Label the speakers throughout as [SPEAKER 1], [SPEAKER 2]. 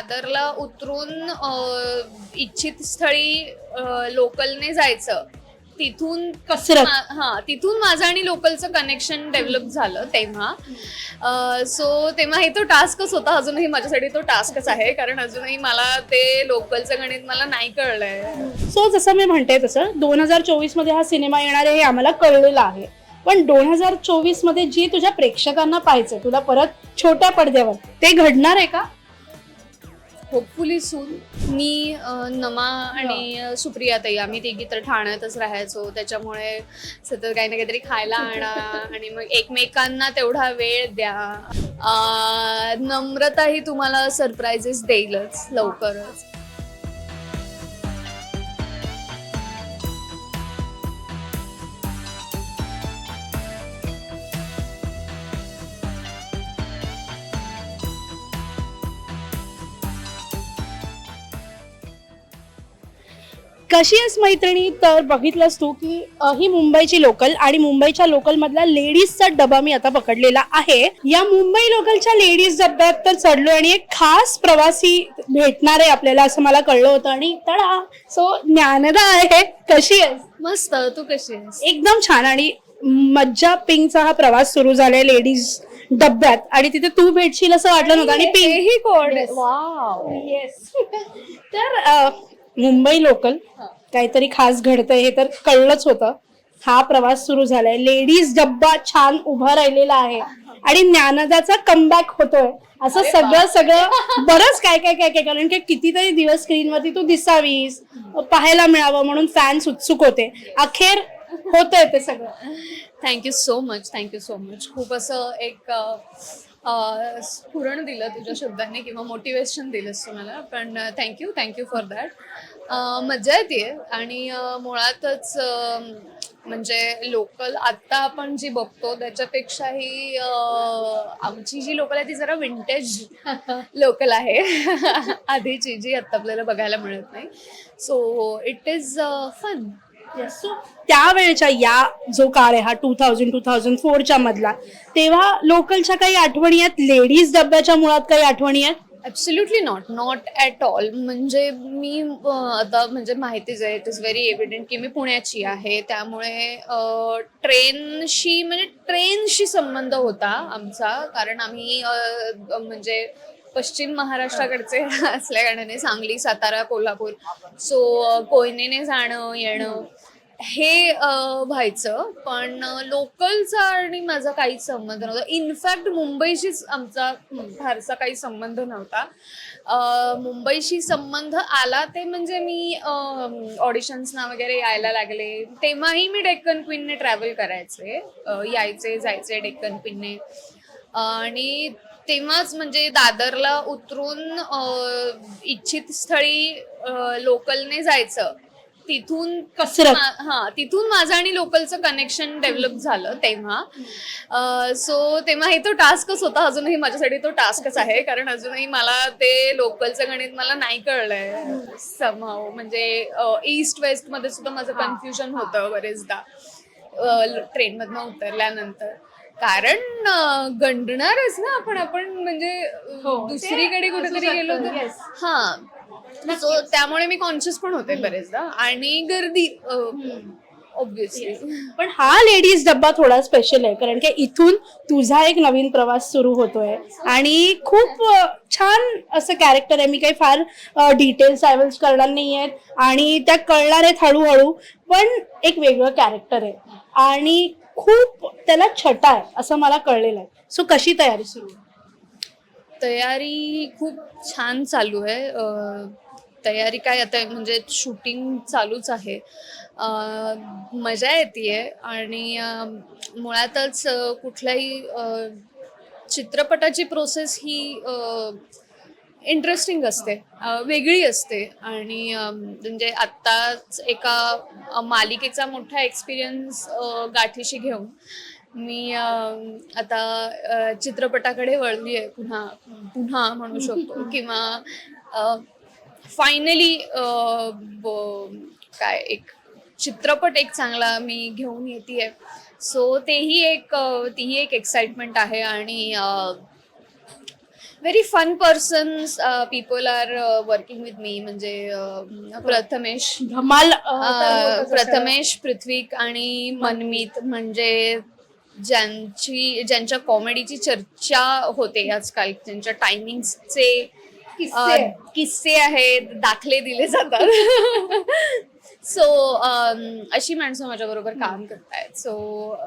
[SPEAKER 1] दादरला उतरून इच्छित स्थळी लोकलने जायचं. तिथून
[SPEAKER 2] कसरत.
[SPEAKER 1] हा तिथून माझं आणि लोकलचं कनेक्शन डेव्हलप झालं तेव्हा. सो तेव्हा हे तो टास्कच होता. अजूनही माझ्यासाठी तो टास्कच आहे. कारण अजूनही मला ते लोकलचं गणित मला नाही कळलंय.
[SPEAKER 2] सो जसं मी म्हणते तसं दोन हजार चोवीसमध्ये हा सिनेमा येणार आहे हे आम्हाला कळलेलं आहे. पण दोन हजार चोवीसमध्ये जी तुझ्या प्रेक्षकांना पाहायचं तुला परत छोट्या पडद्यावर ते घडणार आहे का?
[SPEAKER 1] होपफुली सून मी नमा आणि सुप्रिया ताई आम्ही तिघी तर ठाण्यातच राहायचो. त्याच्यामुळे सतत काही ना काहीतरी खायला आणा आणि मग एकमेकांना तेवढा वेळ द्या. अ, नम्रताही तुम्हाला सरप्राइजेस देईलच लवकरच.
[SPEAKER 2] कशी आहेस मैत्रिणी? तर बघितलंस तू की ही मुंबईची लोकल आणि मुंबईच्या लोकल मधला लेडीजचा डबा मी आता पकडलेला आहे. या मुंबई लोकलच्या लेडीज डब्यात तर चढलो आणि एक खास प्रवासी भेटणार आहे आपल्याला असं मला कळलं होतं आणि तडा! सो ज्ञानदा आहे. कशी आहेस?
[SPEAKER 1] मस्त. तू कशी आहेस?
[SPEAKER 2] एकदम छान. आणि मज्जा पिंकचा हा प्रवास सुरू झालाय लेडीज डब्यात. आणि तिथे तू भेटशील असं वाटलं नव्हतं. आणि पिंक
[SPEAKER 1] तेही कोण. वाव
[SPEAKER 2] येस तर मुंबई लोकल काहीतरी खास घडतंय हे तर कळलंच होतं. हा प्रवास सुरू झालाय. लेडीज डब्बा छान उभा राहिलेला आहे. आणि ज्ञानदाचा कमबॅक होतोय. असं सगळं सगळं बरंच काय काय काय काय. कारण की कितीतरी दिवस स्क्रीनवरती तू दिसावीस पाहायला मिळावं म्हणून फॅन्स उत्सुक होते. अखेर होतंय ते सगळं.
[SPEAKER 1] Thank you so much thank you so much खूप असं एक अ, अ, स्फुरण दिलं तुझ्या शब्दांनी किंवा मोटिवेशन दिलंस तू मला पण थँक्यू थँक्यू फॉर दॅट मजा येते आणि अ, मुळातच अ, म्हणजे लोकल आत्ता आपण जी बघतो त्याच्यापेक्षाही अ, आमची जी लोकल आहे ती जरा विंटेज लोकल आहे. आधीची जी आत्ता आपल्याला बघायला मिळत नाही. So it is fun so
[SPEAKER 2] त्यावेळेच्या या जो काळ आहे हा टू थाउजंड टू थाउजंड फोरच्या मधला. तेव्हा लोकलच्या काही आठवणी आहेत? लेडीज डब्याच्या मुळात काही आठवणी आहेत?
[SPEAKER 1] Absolutely not not at all म्हणजे मी आता म्हणजे माहितीच आहे. इट इज व्हेरी एव्हिडंट की मी पुण्याची आहे. त्यामुळे ट्रेनशी म्हणजे ट्रेनशी संबंध होता आमचा. कारण आम्ही म्हणजे पश्चिम महाराष्ट्राकडचे असल्या कारणाने सांगली सातारा कोल्हापूर. सो कोयनेने जाणं येणं हे व्हायचं. पण लोकलचा आणि माझा काहीच संबंध नव्हता. इनफॅक्ट मुंबईशीच आमचा फारसा काही संबंध नव्हता. मुंबईशी संबंध आला ते म्हणजे मी ऑडिशन्सना वगैरे यायला लागले. तेव्हाही मी डेक्कन क्वीनने ट्रॅव्हल करायचे. यायचे जायचे डेक्कन क्वीनने. आणि तेव्हाच म्हणजे दादरला उतरून इच्छित स्थळी लोकलने जायचं. तिथून हा तिथून माझं आणि लोकलचं कनेक्शन डेव्हलप झालं तेव्हा. सो तेव्हा हे तो टास्कच होता. अजूनही माझ्यासाठी तो टास्कच आहे. कारण अजूनही मला ते लोकलचं गणित मला नाही कळलंय. समहाव म्हणजे ईस्ट वेस्टमध्ये सुद्धा माझं कन्फ्युजन होतं बरेचदा. ट्रेनमधनं उतरल्यानंतर. कारण गंडणारच ना आपण आपण म्हणजे
[SPEAKER 2] हो,
[SPEAKER 1] दुसरीकडे कुठेतरी गेलो तर. हा. सो त्यामुळे मी कॉन्शियस पण होते बरेचदा. आणि गर्दी ऑब्विसली
[SPEAKER 2] पण हा लेडीज डब्बा थोडा स्पेशल आहे कारण की इथून तुझा एक नवीन प्रवास सुरू होतोय. आणि खूप छान असं कॅरेक्टर आहे. मी काही फार डिटेल्स ट्रॅव्हल्स करणार नाही आहेत आणि त्या कळणार आहेत हळूहळू. पण एक वेगळं कॅरेक्टर आहे. आणि खूप त्याला छटा आहे असं मला कळलेलं आहे. सो कशी तयारी सुरू आहे?
[SPEAKER 1] तयारी खूप छान चालू आहे. अं, तयारी काय आता म्हणजे शूटिंग चालूच आहे. अं, मजा येते आणि अं, मुळातच अं, कुठल्याही अं, चित्रपटाची प्रोसेस ही इंटरेस्टिंग असते. वेगळी असते. आणि म्हणजे आत्ताच एका मालिकेचा मोठा एक्सपिरियन्स गाठीशी घेऊन मी आता चित्रपटाकडे वळली आहे पुन्हा पुन्हा म्हणू शकतो. किंवा फायनली काय एक चित्रपट एक चांगला मी घेऊन येते सो तेही एक तीही एक एक्साइटमेंट आहे. आणि very fun persons people are working with me म्हणजे अं, प्रथमेश
[SPEAKER 2] धमाल अ, असं.
[SPEAKER 1] प्रथमेश पृथ्वीक आणि मनमीत म्हणजे ज्यांची ज्यांच्या कॉमेडीची चर्चा होते आजकाल त्यांच्या टायमिंगचे
[SPEAKER 2] किस्से.
[SPEAKER 1] किस्से आहेत दाखले दिले जातात सो um, अशी माणसं माझ्याबरोबर काम करतायत. सो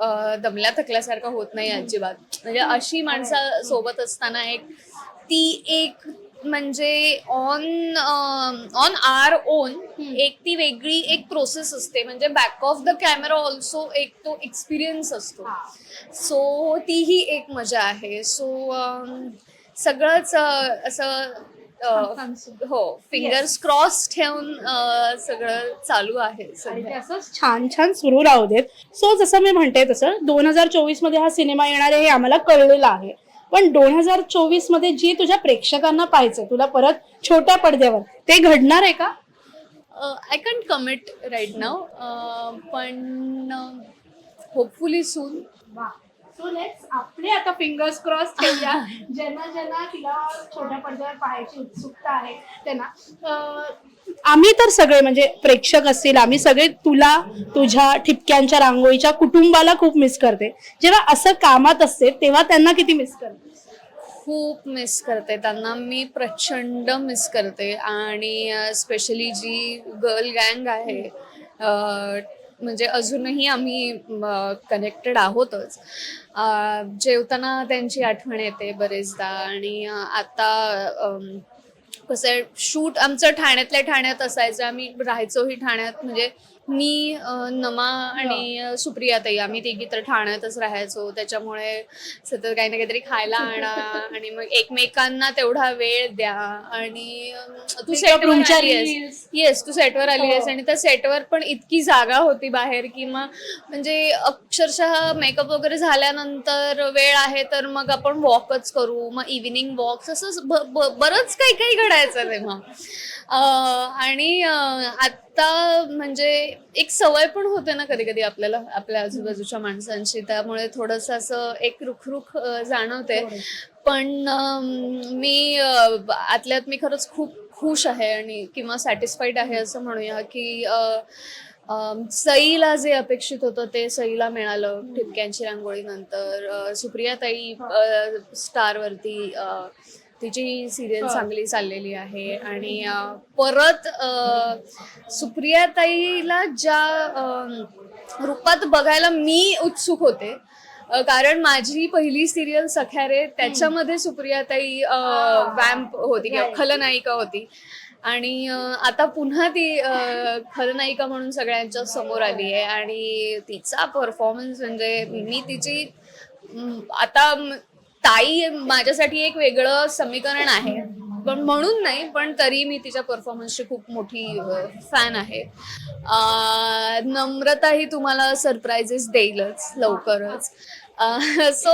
[SPEAKER 1] uh, दमल्या थकल्यासारखं होत नाही अजिबात. म्हणजे अशी माणसं सोबत असताना एक ती एक म्हणजे ऑन ऑन आर ओन एक ती वेगळी एक प्रोसेस असते. म्हणजे back of the camera also एक तो एक्सपिरियन्स असतो. सो तीही एक मजा आहे. सो um, सगळंच असं हो फिंगर्स क्रॉस ठेवून सगळं चालू आहे
[SPEAKER 2] असंच छान छान सुरू राहू देत. सो जसं मी म्हणते तसं दोन हजार चोवीसमध्ये हा सिनेमा येणार आहे हे आम्हाला कळलेलं आहे. पण दोन हजार चोवीसमध्ये जी तुझ्या प्रेक्षकांना पाहायचंय तुला परत छोट्या पडद्यावर ते घडणार आहे का?
[SPEAKER 1] I can't commit right now पण होपफुली सून
[SPEAKER 2] सो लेट्स आपले आता फिंगर्स क्रॉस ठेवूया. ज्यांना ज्यांना तिला छोट्या पडद्यावर पाहायची उत्सुकता आहे त्यांना आम्ही तर सगळे म्हणजे प्रेक्षक असतील आम्ही सगळे तुला तुझ्या ठिपक्यांच्या रांगोळीच्या कुटुंबाला खूप मिस करते. जेव्हा असं कामात असते तेव्हा त्यांना किती मिस करते?
[SPEAKER 1] खूप मिस करते त्यांना. मी प्रचंड मिस करते. आणि स्पेशली जी गर्ल गँग आहे म्हणजे अजूनही आम्ही कनेक्टेड आहोतच. जेवताना त्यांची आठवण येते बरेचदा आणि आता कसं आहे शूट आमचं ठाण्यातल्या ठाण्यात असायचं. आम्ही राहायचोही ठाण्यात म्हणजे मी नमा आणि अ, सुप्रियाताई आम्ही तिघी तर ठाण्यातच राहायचो. त्याच्यामुळे सतत काही ना काहीतरी खायला आणा आणि मग एकमेकांना तेवढा वेळ द्या. आणि तू सेटवर आहेस. येस तू सेटवर आली आहेस
[SPEAKER 2] हो.
[SPEAKER 1] आणि त्या सेटवर पण इतकी जागा होती बाहेर की मग म्हणजे अक्षरशः मेकअप वगैरे झाल्यानंतर वेळ आहे तर मग आपण वॉकच करू. मग इव्हिनिंग वॉक्स असं बरंच काही काही घडायचं तेव्हा. आणि आता म्हणजे एक सवय पण होते ना कधी कधी आपल्याला आपल्या आजूबाजूच्या माणसांची त्यामुळे थोडस असं एक रुखरुख जाणवते. पण मी आतल्यात मी खरंच खूप खुश आहे आणि किंवा सॅटिस्फाईड आहे असं म्हणूया की सईला जे अपेक्षित होतं ते सईला मिळालं ठिपक्यांची रांगोळी नंतर अं, सुप्रियाताई अं, स्टारवरती तिची सिरियल. चांगली चाललेली आहे आणि परत सुप्रियाताईला ज्या रूपात बघायला मी उत्सुक होते कारण माझी पहिली सिरियल सख्यारे त्याच्यामध्ये सुप्रियाताई वॅम्प होती किंवा. खलनायिका होती आणि आता पुन्हा ती खलनायिका म्हणून सगळ्यांच्या समोर आली आहे आणि तिचा परफॉर्मन्स म्हणजे मी तिची आता ताई माझ्यासाठी एक वेगळं समीकरण आहे. पण म्हणून नाही पण तरी मी तिच्या परफॉर्मन्सची खूप मोठी फॅन आहे. नम्रता ही तुम्हाला सरप्राइजेस देईलच लवकरच. So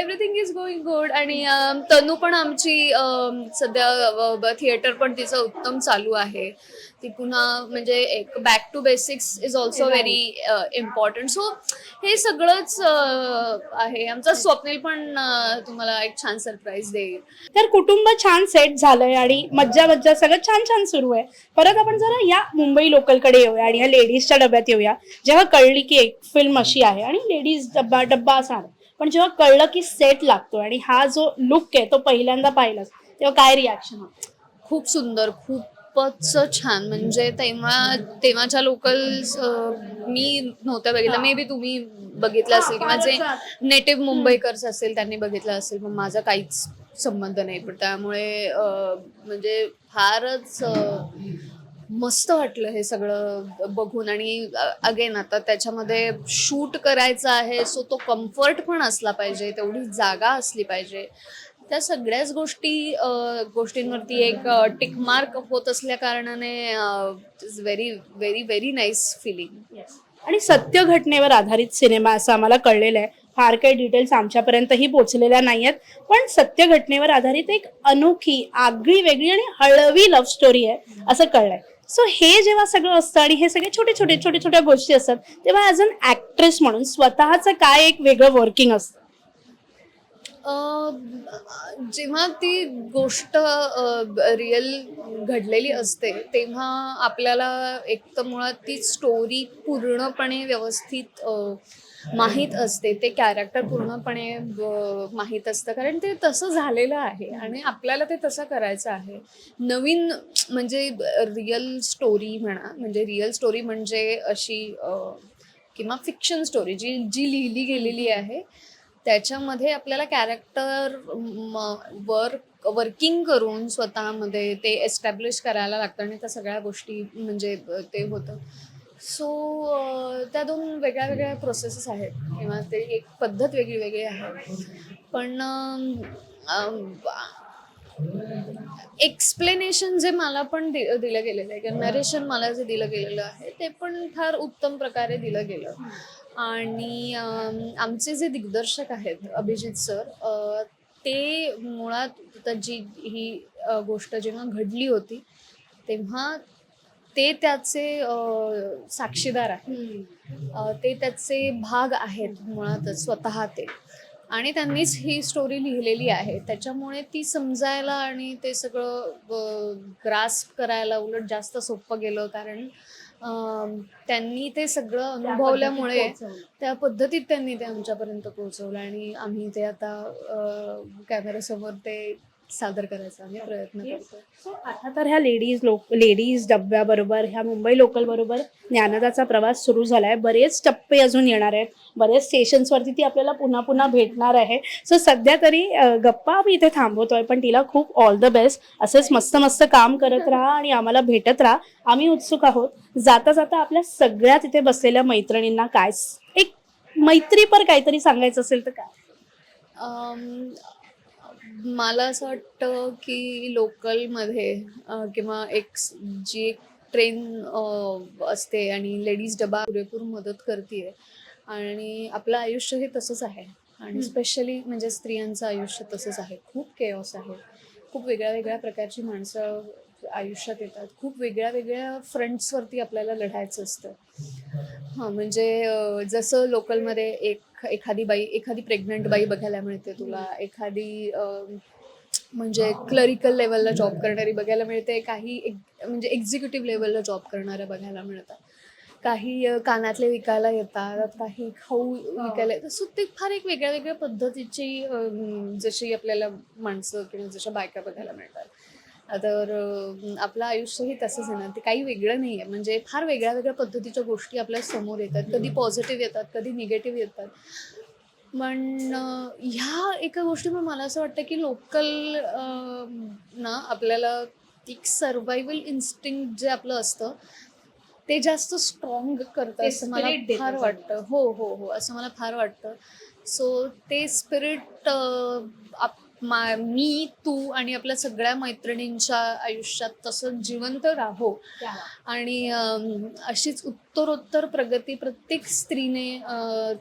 [SPEAKER 1] everything is going good आणि तनू पण आमची सध्या थिएटर पण तिचं उत्तम चालू आहे. ती पुन्हा म्हणजे एक back to basics is also very important so हे सगळंच अं, आहे. आमचा स्वप्नील पण अं, तुम्हाला एक छान सरप्राईज देईल.
[SPEAKER 2] तर कुटुंब छान सेट झालंय आणि मज्जा मज्जा सगळं छान छान सुरू आहे. परत आपण जरा या मुंबई लोकलकडे येऊया आणि ह्या लेडीजच्या डब्यात येऊया. जेव्हा कळली की एक फिल्म अशी आहे आणि लेडीज डब्बा डब्बा असा आहे. पण जेव्हा कळलं की सेट लागतो आणि हा जो लुक आहे तो पहिल्यांदा पाहिलास तेव्हा काय रिॲक्शन
[SPEAKER 1] खूप सुंदर खूपच छान. म्हणजे तेव्हा तेव्हाच्या लोकल मी नव्हत्या बघितलं मे बी तुम्ही बघितलं असेल किंवा जे नेटिव्ह मुंबईकर्स असेल त्यांनी बघितलं असेल पण माझा काहीच संबंध नाही. पण त्यामुळे म्हणजे फारच मस्त वाटलं हे सगळं बघून. आणि अगेन आता त्याच्यामध्ये शूट करायचं आहे सो तो कम्फर्ट पण असला पाहिजे तेवढी जागा असली पाहिजे. त्या सगळ्याच गोष्टी गोष्टींवरती एक टिकमार्क होत असल्या कारणाने is very very very nice feeling
[SPEAKER 2] आणि सत्य घटनेवर आधारित सिनेमा असं आम्हाला कळलेलं आहे. फार काही डिटेल्स आमच्यापर्यंतही पोहोचलेल्या नाही आहेत पण सत्य घटनेवर आधारित एक अनोखी आगळी वेगळी आणि हळवी लव्ह स्टोरी आहे असं कळलंय. सो हे जेव्हा सगळं असतं आणि हे सगळे छोटे छोटे छोटे छोट्या गोष्टी असतात तेव्हा ॲज अन ॲक्ट्रेस म्हणून स्वतःचं काय एक वेगळं वर्किंग असतं?
[SPEAKER 1] जेव्हा ती गोष्ट रिअल घडलेली असते तेव्हा आपल्याला एक तर मुळात ती स्टोरी पूर्णपणे व्यवस्थित माहीत असते. ते कॅरेक्टर पूर्णपणे माहीत असतं. कारण ते तसं झालेलं आहे आणि आपल्याला ते तसं करायचं आहे. नवीन म्हणजे रिअल स्टोरी म्हणा म्हणजे रिअल स्टोरी म्हणजे अशी किंवा फिक्शन स्टोरी जी जी लिहिली गेलेली आहे त्याच्यामध्ये आपल्याला कॅरेक्टर वर्क वर्किंग करून स्वतःमध्ये ते एस्टॅब्लिश करायला लागतं आणि त्या सगळ्या गोष्टी म्हणजे ते होतं. सो त्या दोन वेगळ्या वेगळ्या प्रोसेसेस आहेत. किंवा ते एक पद्धत वेगळी वेगळी आहे. पण एक्सप्लेनेशन जे मला पण दि दिलं गेलेलं आहे किंवा नरेशन मला जे दिलं गेलेलं आहे ते पण फार उत्तम प्रकारे दिलं गेलं. आणि आमचे जे दिग्दर्शक आहेत अभिजित सर ते मुळात जी ही गोष्ट जेव्हा घडली होती तेव्हा ते त्याचे साक्षीदार आहेत. ते त्याचे भाग आहेत मुळातच स्वतः ते. आणि त्यांनीच ही स्टोरी लिहिलेली आहे. त्याच्यामुळे ती समजायला आणि ते सगळं ग्रास्प करायला उलट जास्त सोपं गेलं. कारण त्यांनी ते सगळं अनुभवल्यामुळे त्या पद्धतीत त्यांनी ते आमच्यापर्यंत पोहोचवलं आणि आम्ही ते आता कॅमेऱ्यासमोर ते सादर करायचा आम्ही प्रयत्न करतो
[SPEAKER 2] सो आता तर ह्या लेडीज लोक लेडीज डब्याबरोबर ह्या मुंबई लोकल बरोबर ज्ञानदाचा प्रवास सुरू झालाय. बरेच टप्पे अजून येणार आहेत. बरेच स्टेशन्सवरती ती आपल्याला पुन्हा पुन्हा भेटणार आहे. सो सध्या तरी गप्पा आम्ही इथे थांबवतोय पण तिला खूप ऑल द बेस्ट असंच मस्त मस्त काम करत राहा आणि आम्हाला भेटत राहा. आम्ही उत्सुक आहोत. जाता जाता आपल्या सगळ्या तिथे बसलेल्या मैत्रिणींना काय एक मैत्रीपर काहीतरी सांगायचं असेल तर काय?
[SPEAKER 1] मला असं वाटतं की लोकलमध्ये किंवा एक जी एक ट्रेन असते आणि लेडीज डबा पुरेपूर मदत करते आणि आपलं आयुष्य हे तसंच आहे. आणि स्पेशली म्हणजे स्त्रियांचं आयुष्य तसंच आहे. खूप केओस आहे. खूप वेगळ्या वेगळ्या प्रकारची माणसं आयुष्यात येतात. खूप वेगळ्या वेगळ्या फ्रंट्सवरती आपल्याला लढायचं असतं. हां म्हणजे जसं लोकलमध्ये एक एखादी बाई एखादी प्रेग्नंट बाई बघायला मिळते तुला एखादी म्हणजे क्लरिकल लेवलला जॉब करणारी बघायला मिळते काही एक म्हणजे एक्झिक्युटिव्ह लेवलला जॉब करणाऱ्या बघायला मिळतात. काही कानातले विकायला येतात काही खाऊ विकायला येतात. सो ते फार एक वेगळ्या वेगळ्या पद्धतीची जशी आपल्याला माणसं किंवा जशा बायका बघायला मिळतात. तर आपलं आयुष्यही तसंच आहे ना. ते काही वेगळं नाही आहे. म्हणजे फार वेगळ्या वेगळ्या पद्धतीच्या गोष्टी आपल्यासमोर येतात. कधी पॉझिटिव्ह येतात कधी निगेटिव्ह येतात. पण ह्या एका गोष्टीमुळे मला असं वाटतं की लोकल ना आपल्याला एक सर्वायवल इन्स्टिंक्ट जे आपलं असतं ते जास्त स्ट्रॉंग करतं असं मला फार. वाटतं. हो हो हो. असं मला फार वाटतं. सो ते स्पिरिट मी तू आणि आपल्या सगळ्या मैत्रिणींच्या आयुष्यात तसं जिवंत राहो. आणि अशीच उत्तरोत्तर प्रगती प्रत्येक स्त्रीने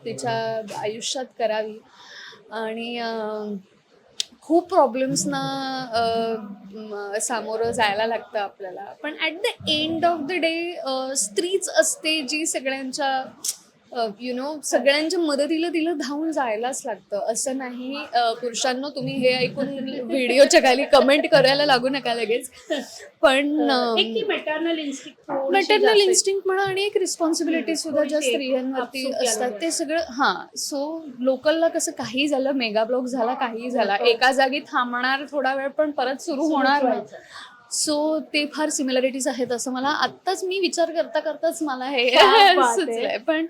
[SPEAKER 1] तिच्या आयुष्यात करावी. आणि खूप प्रॉब्लेम्सना सामोरं जायला लागतं आपल्याला. पण at the end of the day स्त्रीच असते जी सगळ्यांच्या यु नो सगळ्यांच्या मदतीला तिला धावून जायलाच लागतं. असं नाही पुरुषांनो तुम्ही हे ऐकून व्हिडिओच्या खाली कमेंट करायला लागू नका लगेच. पण
[SPEAKER 2] मेटर्नल इन्स्टिंक्ट
[SPEAKER 1] म्हणा आणि एक रिस्पॉन्सिबिलिटी सुद्धा ज्या स्त्रियांवरती असतात ते सगळं हां सो लोकलला कसं काही झालं मेगा ब्लॉक झाला काही झाला एका जागी थांबणार थोडा वेळ पण परत सुरू होणार सो ते फार सिमिलॅरिटीज आहेत असं मला आत्ताच मी विचार करता करताच मला हे. सुचलंय पण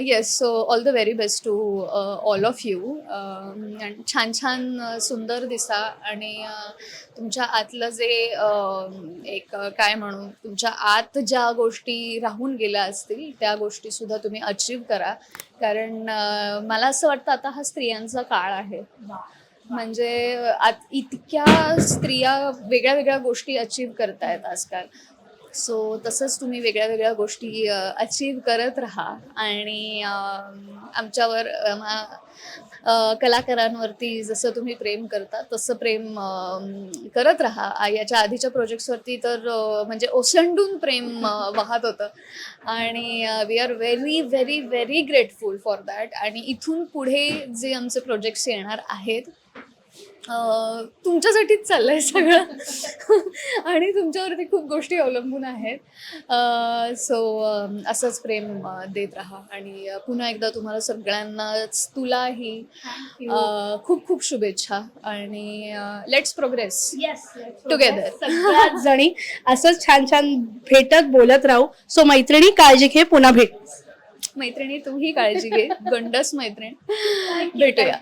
[SPEAKER 1] yes so all the very best to all of you छान छान सुंदर दिसा आणि तुमच्या आतलं जे एक काय म्हणू तुमच्या आत ज्या गोष्टी राहून गेल्या असतील त्या गोष्टी सुद्धा तुम्ही अचीव करा. कारण मला असं वाटतं आता हा स्त्रियांचा काळ आहे. म्हणजे आत इतक्या स्त्रिया वेगळ्या वेगळ्या गोष्टी अचीव करतायत आजकाल. सो तसंच तुम्ही वेगळ्या वेगळ्या गोष्टी अचीव करत राहा. आणि आमच्यावर कलाकारांवरती जसं तुम्ही प्रेम करता तसं प्रेम करत राहा. याच्या आधीच्या प्रोजेक्ट्सवरती तर म्हणजे ओसंडून प्रेम वाहत होतं. आणि we are very very very grateful for that आणि इथून पुढे जे आमचे प्रोजेक्ट्स येणार आहेत तुमच्यासाठीच चाललंय सगळं. आणि तुमच्यावरती खूप गोष्टी अवलंबून आहेत. सो असंच प्रेम देत राहा. आणि पुन्हा एकदा तुम्हाला सगळ्यांनाच तुलाही खूप खूप शुभेच्छा. आणि लेट्स प्रोग्रेस.
[SPEAKER 2] सगळ्याच जणी असंच छान छान भेटत बोलत राहू. सो मैत्रिणी काळजी घे पुन्हा भेट.
[SPEAKER 1] मैत्रिणी तूही काळजी घे. गंडस मैत्रीण. भेटूया.